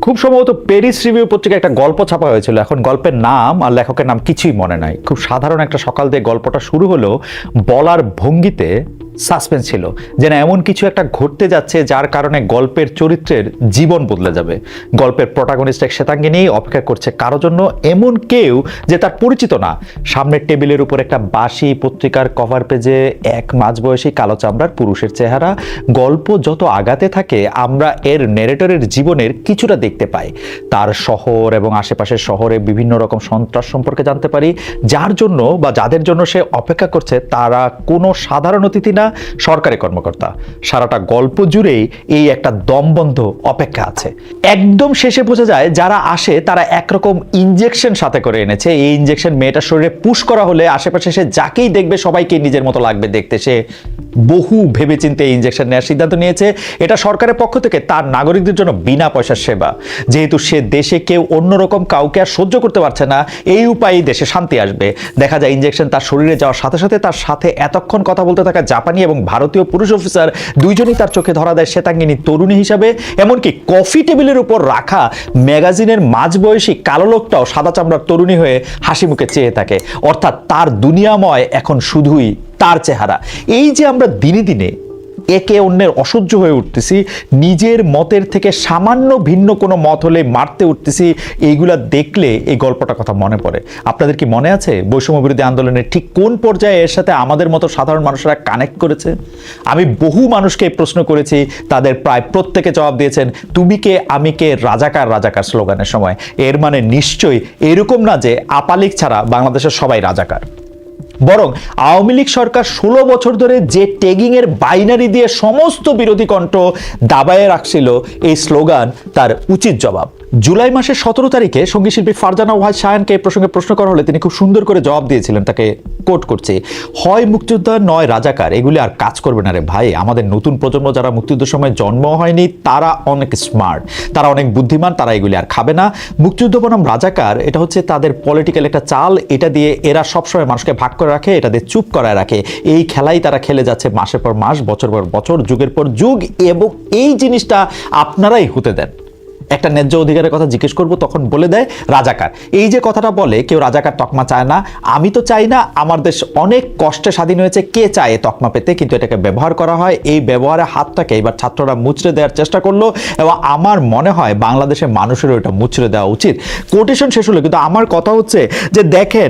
খুব সম্ভবত Paris review পত্রিকা একটা গল্প ছাপা হয়েছিল। এখন গল্পের নাম আর লেখকের নাম কিছুই মনে নাই। খুব সাধারণ একটা সকাল দিয়ে গল্পটা শুরু হলো বলার ভঙ্গিতে সাসপেন্স ছিল, যে না, এমন কিছু একটা ঘটতে যাচ্ছে যার কারণে গল্পের চরিত্রের জীবন বদলে যাবে। গল্পের প্রটাগনিস্ট এক শ্বেতাঙ্গিনী অপেক্ষা করছে কারও জন্য এমন কেউ যে তার পরিচিত না। সামনের টেবিলের উপর একটা বাসি পত্রিকার কভার পেজে এক মাঝবয়সী কালো চামড়ার পুরুষের চেহারা। গল্প যত আগাতে থাকে, আমরা এর নেরেটরের জীবনের কিছুটা দেখতে পাই। তার শহর এবং আশেপাশের শহরে বিভিন্ন রকম সন্ত্রাস সম্পর্কে জানতে পারি। যার জন্য বা যাদের জন্য সে অপেক্ষা করছে, তারা কোনো সাধারণ অতিথি না সরকারি কর্মকর্তা। সারাটা গল্প জুড়েই এই একটা দমবন্ধ অপেক্ষা আছে। একদম শেষে বোঝা যায়, যারা আসে তারা একরকম ইনজেকশন সাথে করে এনেছে। এই ইনজেকশন মেয়েটার শরীরে পুশ করা হলে আশেপাশে সে যাকেই দেখবে, সবাইকে নিজের মতো লাগবে দেখতে। সে বহু ভেবেচিন্তে এই ইনজেকশন নেওয়ার সিদ্ধান্ত নিয়েছে। এটা সরকারের পক্ষ থেকে তার নাগরিকদের জন্য বিনা পয়সার সেবা। যেহেতু সে দেশে কেউ অন্যরকম কাউকে আর সহ্য করতে পারছে না, এই উপায়ে দেশে শান্তি আসবে। দেখা যায় ইনজেকশন তার শরীরে যাওয়ার সাথে সাথে তার সাথে এতক্ষণ কথা বলতে থাকা জাপানি এবং ভারতীয় পুরুষ অফিসার দুইজনই তার চোখে ধরা দেয় শ্বেতাঙ্গিনী তরুণী হিসাবে, এমনকি কফি টেবিলের উপর রাখা ম্যাগাজিনের মাঝবয়সী কালো লোকটাও সাদা চামড়ার তরুণী হয়ে হাসি মুখে চেয়ে থাকে। অর্থাৎ তার দুনিয়াময় এখন শুধুই তার চেহারা। এই যে আমরা দিনে দিনে একে অন্যের অসহ্য হয়ে উঠতেছি, নিজের মতের থেকে সামান্য ভিন্ন কোনো মত হলে মারতে উঠতেছি, এইগুলা দেখলে এই গল্পটা কথা মনে পড়ে। আপনাদের কি মনে আছে বৈষম্য বিরোধী আন্দোলনের ঠিক কোন পর্যায়ে এর সাথে আমাদের মতো সাধারণ মানুষরা কানেক্ট করেছে? আমি বহু মানুষকে প্রশ্ন করেছি, তাদের প্রায় প্রত্যেকে জবাব দিয়েছেন, তুমি কে, আমি কে, রাজাকার রাজাকার স্লোগানের সময়। এর মানে নিশ্চয়ই এরকম না যে আপালিক ছাড়া বাংলাদেশের সবাই রাজাকার। বরং আওয়ামী লীগ সরকার ষোলো বছর ধরে যে ট্যাগিং এর বাইনারি দিয়ে সমস্ত বিরোধী কণ্ঠ দাবায়ে রাখছিল, এই স্লোগান তার উচিত জবাব। জুলাই মাসের সতেরো তারিখে সঙ্গীতশিল্পী ফারজানা ওয়াজ শায়ানকে এই প্রসঙ্গে প্রশ্ন করা হলে তিনি খুব সুন্দর করে জবাব দিয়েছিলেন, তাকে কোট করছে। হয় মুক্তিযোদ্ধা, নয় রাজাকার, এগুলি আর কাজ করবে না রে ভাই। আমাদের নতুন প্রজন্ম যারা মুক্তিযুদ্ধের সময় জন্ম হয়নি, তারা অনেক স্মার্ট তারা অনেক বুদ্ধিমান, তারা এগুলি আর খাবে না। মুক্তিযুদ্ধ বনাম রাজাকার, এটা হচ্ছে তাদের পলিটিক্যাল একটা চাল, এটা দিয়ে এরা সবসময় মানুষকে ভাগ করে রাখে এটাদের চুপ করায় রাখে। এই খেলাই তারা খেলে যাচ্ছে মাসের পর মাস, বছর পর বছর, যুগের পর যুগ, এবং এই জিনিসটা আপনারাই হতে দেন। একটা ন্যায্য অধিকারের কথা জিজ্ঞেস করব, তখন বলে দেয়, রাজাকার। এই যে কথাটা বলে, কেউ রাজাকার তকমা চায় না। আমি তো চাই না, আমার দেশ অনেক কষ্টে স্বাধীন হয়েছে, কে চায় তকমা পেতে? কিন্তু এটাকে ব্যবহার করা হয়। এই ব্যবহারের হাতটাকে এবার ছাত্ররা মুচড়ে দেওয়ার চেষ্টা করল, এবং আমার মনে হয় বাংলাদেশের মানুষেরও এটা মুচড়ে দেওয়া উচিত। কোটেশন শেষ হলো, কিন্তু আমার কথা হচ্ছে যে, দেখেন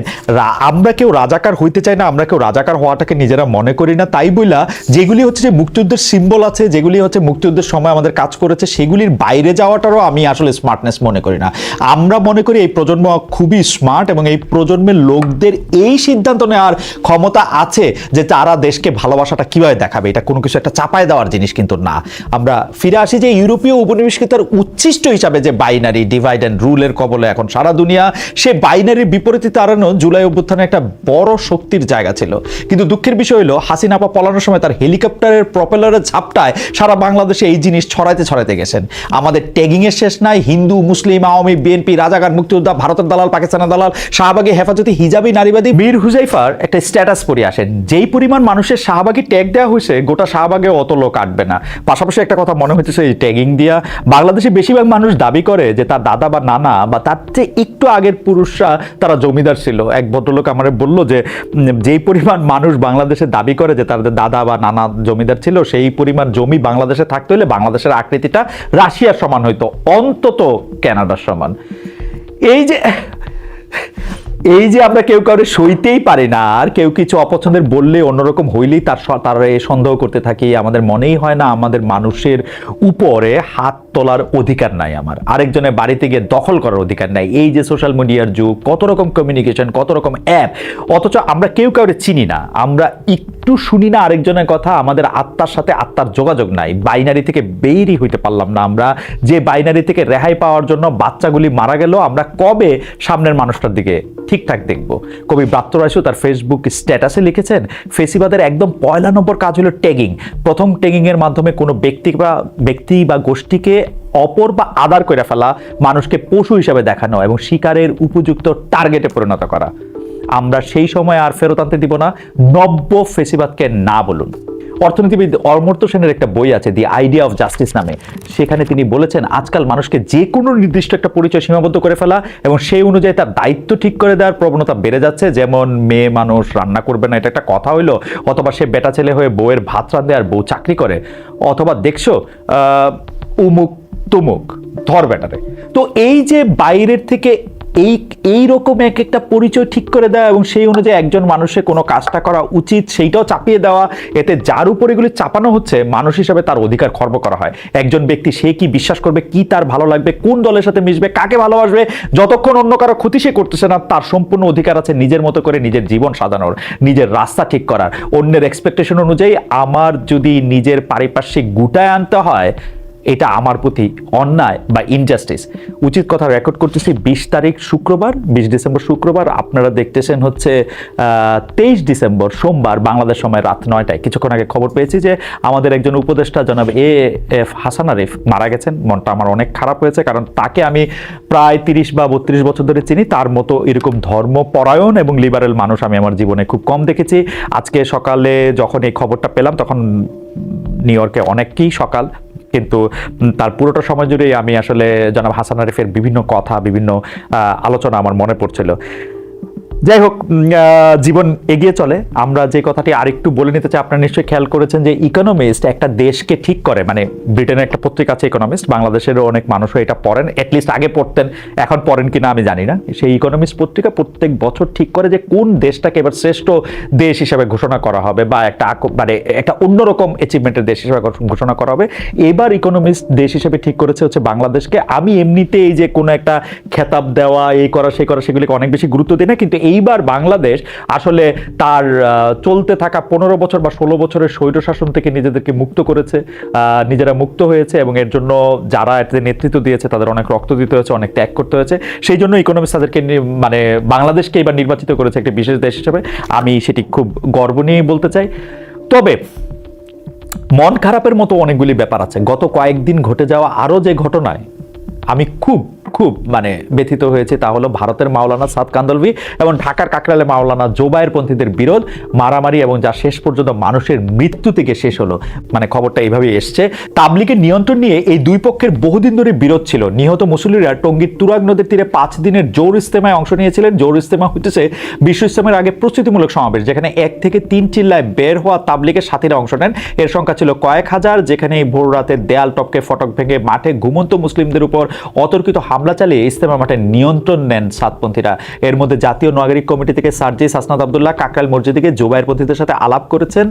আমরা কেউ রাজাকার হইতে চাই না, আমরা কেউ রাজাকার হওয়াটাকে নিজেরা মনে করি না। তাই বইলা, যেগুলি হচ্ছে যে মুক্তিযুদ্ধের সিম্বল আছে, যেগুলি হচ্ছে মুক্তিযুদ্ধের সময় আমাদের কাজ করেছে, সেগুলির বাইরে যাওয়াটারও আমি আসলে স্মার্টনেস মনে করি না। আমরা মনে করি এই প্রজন্ম খুবই স্মার্ট এবং এই প্রজন্মের লোকদের এই সিদ্ধান্ত নেওয়ার ক্ষমতা আছে যে তারা দেশকে ভালোবাসাটা কীভাবে দেখাবে। এটা কোনো কিছু একটা চাপায় দেওয়ার জিনিস কিন্তু না। আমরা ফিরে আসি যে ইউরোপীয় উপনিবেশিকতার উচ্ছিষ্ট হিসাবে যে বাইনারি ডিভাইড অ্যান্ড রুলের কবলে এখন সারা দুনিয়া, সে বাইনারির বিপরীতে তাড়ানো জুলাই অভ্যুত্থানে একটা বড় শক্তির জায়গা ছিল। কিন্তু দুঃখের বিষয় হলো, হাসিনা আপা পলানোর সময় তার হেলিকপ্টারের প্রপেলারের ঝাপটায় সারা বাংলাদেশে এই জিনিস ছড়াইতে ছড়াইতে গেছেন। আমাদের ট্যাগিং শেষ নাই। হিন্দু, মুসলিম, আওয়ামী, বিএনপি, রাজাকার, মুক্তিযোদ্ধা, ভারতের দালাল, পাকিস্তানের দালাল, শাহবাগী হেফাজতি হিজাবি নারীবাদী বীর হুজাইফার একটা স্ট্যাটাস পড়ে আসেন। যেই পরিমাণ মানুষের শাহবাগী ট্যাগ দেওয়া হয়েছে, গোটা শাহবাগে অত লোক আটবে না। পাশাপাশি একটা কথা মনে হচ্ছে এই ট্যাগিং দিয়া। বাংলাদেশে বেশিরভাগ মানুষ দাবি করে যে তার দাদা বা নানা বা তার চেয়ে একটু আগের পুরুষরা তারা জমিদার ছিল। এক ভদ্রলোক আমার বলল যে যেই পরিমাণ মানুষ বাংলাদেশে দাবি করে যে তাদের দাদা বা নানা জমিদার ছিল, সেই পরিমাণ জমি বাংলাদেশে থাকতে হলে বাংলাদেশের আকৃতিটা রাশিয়ার সমান হইতো। অন্তত ক্যানাডার সমান। এই যে এই যে আমরা কেউ কাউরে সইতেই পারি না, আর কেউ কিছু অপছন্দের বললে অন্যরকম হইলেই তার তারা এ সন্দেহ করতে থাকি, আমাদের মনেই হয় না আমাদের মানুষের উপরে হাত তোলার অধিকার নাই আমার। আরেকজনের বাড়িতে গিয়ে দখল করার অধিকার নাই। এই যে সোশ্যাল মিডিয়ার যুগ, কত রকম কমিউনিকেশন কত রকম অ্যাপ অথচ আমরা কেউ কাউরে চিনি না। আমরা একটু শুনি না আরেকজনের কথা, আমাদের আত্মার সাথে আত্মার যোগাযোগ নাই। বাইনারি থেকে বেরই হইতে পারলাম না আমরা। যে বাইনারি থেকে রেহাই পাওয়ার জন্য বাচ্চাগুলি মারা গেল, আমরা কবে সামনের মানুষটার দিকে ঠিকঠাক দেখব? কবি ব্রাত্য রায়সু তার ফেসবুক স্ট্যাটাসে লিখেছেন, ফেসিবাদের একদম পয়লা নম্বর কাজ হলো ট্যাগিং প্রথম ট্যাগিং এর মাধ্যমে কোনো ব্যক্তি বা ব্যক্তি বা গোষ্ঠীকে অপর বা আদার করে ফেলা মানুষকে পশু হিসাবে দেখানো এবং শিকারের উপযুক্ত টার্গেটে পরিণত করা। আমরা সেই সময় আর ফেরত আনতে দিব না, নব্য ফেসিবাদকে না বলুন। অর্থনীতিবিদ অমর্ত্য সেনের একটা বই আছে দি আইডিয়া অফ জাস্টিস নামে। সেখানে তিনি বলেছেন, আজকাল মানুষকে যে কোনো নির্দিষ্ট একটা পরিচয় সীমাবদ্ধ করে ফেলা এবং সেই অনুযায়ী তার দায়িত্ব ঠিক করে দেওয়ার প্রবণতা বেড়ে যাচ্ছে। যেমন, মেয়ে মানুষ রান্না করবে না, এটা একটা কথা হইল, অথবা সে বেটা ছেলে হয়ে বউয়ের ভাত রাঁধে আর বউ চাকরি করে। অথবা দেখছ উমুক তুমুক ধর বেটারে তো এই যে বাইরের থেকে এই এই রকম এক একটা পরিচয় ঠিক করে দেওয়া এবং সেই অনুযায়ী একজন মানুষের কোনো কাজটা করা উচিত, সেইটাও চাপিয়ে দেওয়া, এতে যার উপর এগুলি চাপানো হচ্ছে, মানুষ হিসাবে তার অধিকার খর্ব করা হয়। একজন ব্যক্তি সে কি বিশ্বাস করবে, কি তার ভালো লাগবে, কোন দলের সাথে মিশবে, কাকে ভালোবাসবে, যতক্ষণ অন্য কারও ক্ষতি সে করতেছে না, তার সম্পূর্ণ অধিকার আছে নিজের মতো করে নিজের জীবন সাজানোর, নিজের রাস্তা ঠিক করার। অন্যের এক্সপেকটেশন অনুযায়ী আমার যদি নিজের পারিপার্শ্বিক গুটায় আনতে হয় এটা আমার প্রতি অন্যায় বা ইনজাস্টিস উচিত কথা রেকর্ড করতেছি বিশ তারিখ শুক্রবার, বিশ ডিসেম্বর শুক্রবার। আপনারা দেখতেছেন হচ্ছে তেইশ ডিসেম্বর সোমবার বাংলাদেশ সময় রাত নয়টায়। কিছুক্ষণ আগে খবর পেয়েছি যে আমাদের একজন উপদেষ্টা জনাব এ এফ হাসান আরিফ মারা গেছেন। মনটা আমার অনেক খারাপ হয়েছে কারণ তাকে আমি প্রায় তিরিশ বা বত্রিশ বছর ধরে চিনি। তার মতো এরকম ধর্মপরায়ণ এবং লিবারেল মানুষ আমি আমার জীবনে খুব কম দেখেছি। আজকে সকালে যখন এই খবরটা পেলাম, তখন নিউ ইয়র্কে অনেককেই সকাল কিন্তু তার পুরোটা সময় জুড়েই আমি আসলে জনাব হাসান আরিফের বিভিন্ন কথা, বিভিন্ন আলোচনা আমার মনে পড়ছিল। যাই হোক জীবন এগিয়ে চলে। আমরা যে কথাটি আরেকটু বলে নিতে চাই, আপনারা নিশ্চয়ই খেয়াল করেছেন যে ইকোনমিস্ট একটা দেশকে ঠিক করে মানে ব্রিটেনের একটা পত্রিকা আছে ইকোনমিস্ট বাংলাদেশেরও অনেক মানুষও এটা পড়েন অ্যাটলিস্ট আগে পড়তেন, এখন পড়েন কিনা আমি জানি না। সেই ইকোনমিস্ট পত্রিকা প্রত্যেক বছর ঠিক করে যে কোন দেশটাকে এবার শ্রেষ্ঠ দেশ হিসাবে ঘোষণা করা হবে বা একটা মানে একটা অন্যরকম অ্যাচিভমেন্টের দেশ হিসাবে ঘোষণা করা হবে। এবার ইকোনমিস্ট দেশ হিসেবে ঠিক করেছে হচ্ছে বাংলাদেশকে। আমি এমনিতে এই যে কোনো একটা খেতাব দেওয়া, এই করা, সেই করা, সেগুলিকে অনেক বেশি গুরুত্ব দিই না, কিন্তু এইবার বাংলাদেশ আসলে তার চলতে থাকা পনেরো বছর বা ষোলো বছরের স্বৈর শাসন থেকে নিজেদেরকে মুক্ত করেছে নিজেরা মুক্ত হয়েছে এবং এর জন্য যারা এতে নেতৃত্ব দিয়েছে তাদের অনেক রক্ত দিতে হয়েছে, অনেক ত্যাগ করতে হয়েছে। সেই জন্য ইকোনমিক্স তাদেরকে মানে বাংলাদেশকে এবার নির্বাচিত করেছে একটি বিশেষ দেশ হিসেবে। আমি সেটি খুব গর্ব নিয়ে বলতে চাই। তবে মন খারাপের মতো অনেকগুলি ব্যাপার আছে। গত কয়েকদিন ঘটে যাওয়া আরও যে ঘটনায় আমি খুব খুব মানে ব্যথিত হয়েছে। তা হলো ভারতের মাওলানা সাদ কান্দলভি এবং ঢাকার কাকরালে মাওলানা জোবায়ের পন্থীদের বিরোধ, মারামারি এবং যা শেষ পর্যন্ত মানুষের মৃত্যু থেকে শেষ হলো। মানে খবরটা এইভাবেই এসছে। তাবলিগের নিয়ন্ত্রণ নিয়ে এই দুই পক্ষের বহুদিন ধরে বিরোধ ছিল। নিহত মুসল্লিরা টঙ্গীর তুরাগ নদীর তীরে পাঁচ দিনের জোর ইস্তেমায় অংশ নিয়েছিলেন। জোর ইস্তেমা হইতেছে বিশ্ব ইস্তেমার আগে প্রস্তুতিমূলক সমাবেশ, যেখানে এক থেকে তিন চিল্লায় বের হওয়া তাবলিগের সাথীরা অংশ নেন। এর সংখ্যা ছিল কয়েক হাজার, যেখানে ভোর রাতে দেয়াল টপকে ফটক ভেঙে মাঠে ঘুমন্ত মুসলিমদের উপর অতর্কিত হামলা চালিয়ে ইস্তেমা মাঠে নিয়ন্ত্রণ নেন সাতপন্থীরা। এর মধ্যে জাতীয় নাগরিক কমিটি থেকে সার্জি হাসনাত আবদুল্লাহ কাকরাইল মসজিদে জোবাইর পন্থীদের সাথে আলাপ করেছেন।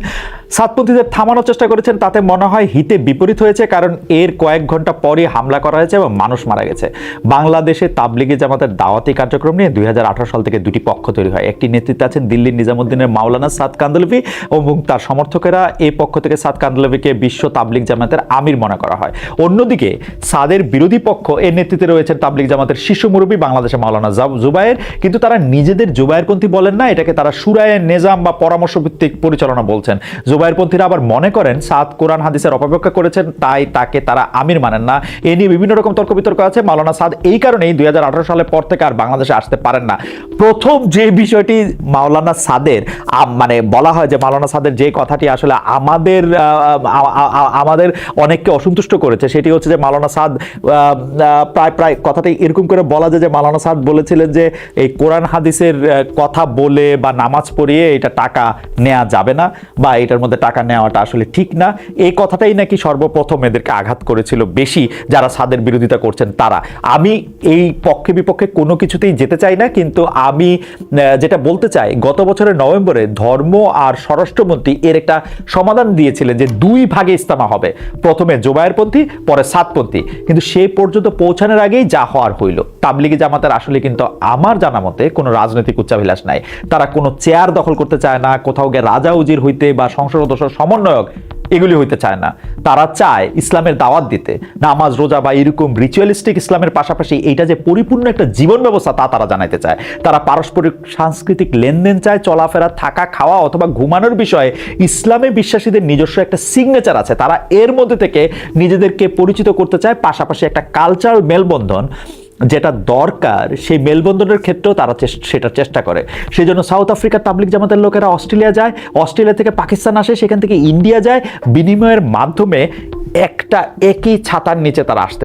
সাতপন্থীদের থামানোর চেষ্টা করেছেন, তাতে মনে হয় হিতে বিপরীত হয়েছে, কারণ এর কয়েক ঘণ্টা পরই হামলা করা হয়েছে এবং মানুষ মারা গেছে। বাংলাদেশে তাবলিগি জামাতের দাওয়াতি কার্যক্রম নিয়ে দুই হাজার আঠারো সাল থেকে দুটি পক্ষ তৈরি হয়। একটি নেতৃত্বে আছেন দিল্লির নিজামুদ্দিনের মাওলানা সাদ কান্দলভি এবং তার সমর্থকেরা এই পক্ষ থেকে সাদ কান্দলভিকে বিশ্ব তাবলিগ জামাতের আমির মনে করা হয়। অন্যদিকে সাদের বিরোধী পক্ষ এর নেতৃত্বে রয়েছেন তাবলিগ জামাতের শীর্ষ মুরব্বী বাংলাদেশের মাওলানা জাব- জুবায়ের। কিন্তু তারা নিজেদের জুবায়েরপন্থী বলেন না, এটাকে তারা সুরায়ের নেজাম বা পরামর্শ ভিত্তিক পরিচালনা বলছেন। জুবায়েরপন্থীরা আবার মনে করেন, সাদ কোরআন হাদিসের অপব্যাখ্যা করেছেন, তাই তাকে তারা আমির মানেন না। এ নিয়ে বিভিন্ন রকম তর্ক বিতর্ক আছে। মাওলানা সাদ এই কারণেই দুই সালের পর থেকে আর বাংলাদেশে আসতে পারেন না। প্রথম যে বিষয়টি মাওলানা সাদের মানে বলা হয় যে মাওলানা সাদের যে কথাটি আসলে আমাদের আমাদের অনেককে অসন্তুষ্ট করেছে, সেটি হচ্ছে যে মাওলানা সাদ প্রায় প্রায় কথাটি এরকম করে বলা যায় যে মাওলানা সাদ বলেছিলেন যে এই কোরআন হাদিসের কথা বলে বা নামাজ পড়িয়ে এটা টাকা নেওয়া যাবে না বা এটার মধ্যে টাকা নেওয়াটা আসলে ঠিক না। এই কথাটাই নাকি সর্বপ্রথম এদেরকে আঘাত করেছিল বেশি যারা সাদের বিরোধিতা করছেন তারা। আমি এই পক্ষে বিপক্ষে কোনো কিছুতেই যেতে চাই না, কিন্তু আমি যেটা বলতে চাই, গত বছরের নভেম্বরে ধর্ম আর স্বরাষ্ট্রমন্ত্রী এর একটা সমাধান দিয়েছিলেন যে দুই ভাগে ইস্তামা হবে। প্রথমে জোবায়েরপন্থী পরে সাতপন্থী কিন্তু সে পর্যন্ত পৌঁছানোর আগেই যা হওয়ার হইল। তাবলিগি জামাতের আসলে কিন্তু আমার জানা মতে কোনো রাজনৈতিক উচ্চাভিলাষ নাই। তারা কোনো চেয়ার দখল করতে চায় না, কোথাও গিয়ে রাজা উজির হইতে বা সংসদ সদস্য সমন্বয়ক এগুলি হইতে চায় না। তারা চায় ইসলামের দাওয়াত দিতে। নামাজ, রোজা বা এরকম রিচুয়ালিস্টিক ইসলামের পাশাপাশি এইটা যে পরিপূর্ণ একটা জীবন ব্যবস্থা তা তারা জানাইতে চায়। তারা পারস্পরিক সাংস্কৃতিক লেনদেন চায়, চলাফেরা, থাকা, খাওয়া অথবা ঘুমানোর বিষয়ে ইসলামে বিশ্বাসীদের নিজস্ব একটা সিগনেচার আছে। তারা এর মধ্যে থেকে নিজেদেরকে পরিচিত করতে চায়, পাশাপাশি একটা কালচারাল মেলবন্ধন। যেটা দরকার, সেই মেলবন্ধনের ক্ষেত্রেও তারা সেটা চেষ্টা করে। সেই জন্য সাউথ আফ্রিকার তাবলিক জামাতের লোকেরা অস্ট্রেলিয়া যায়, অস্ট্রেলিয়া থেকে পাকিস্তান আসে, সেখান থেকে ইন্ডিয়া যায়। বিনিময়ের মাধ্যমে একটা একই ছাতার নিচে তারা আসতে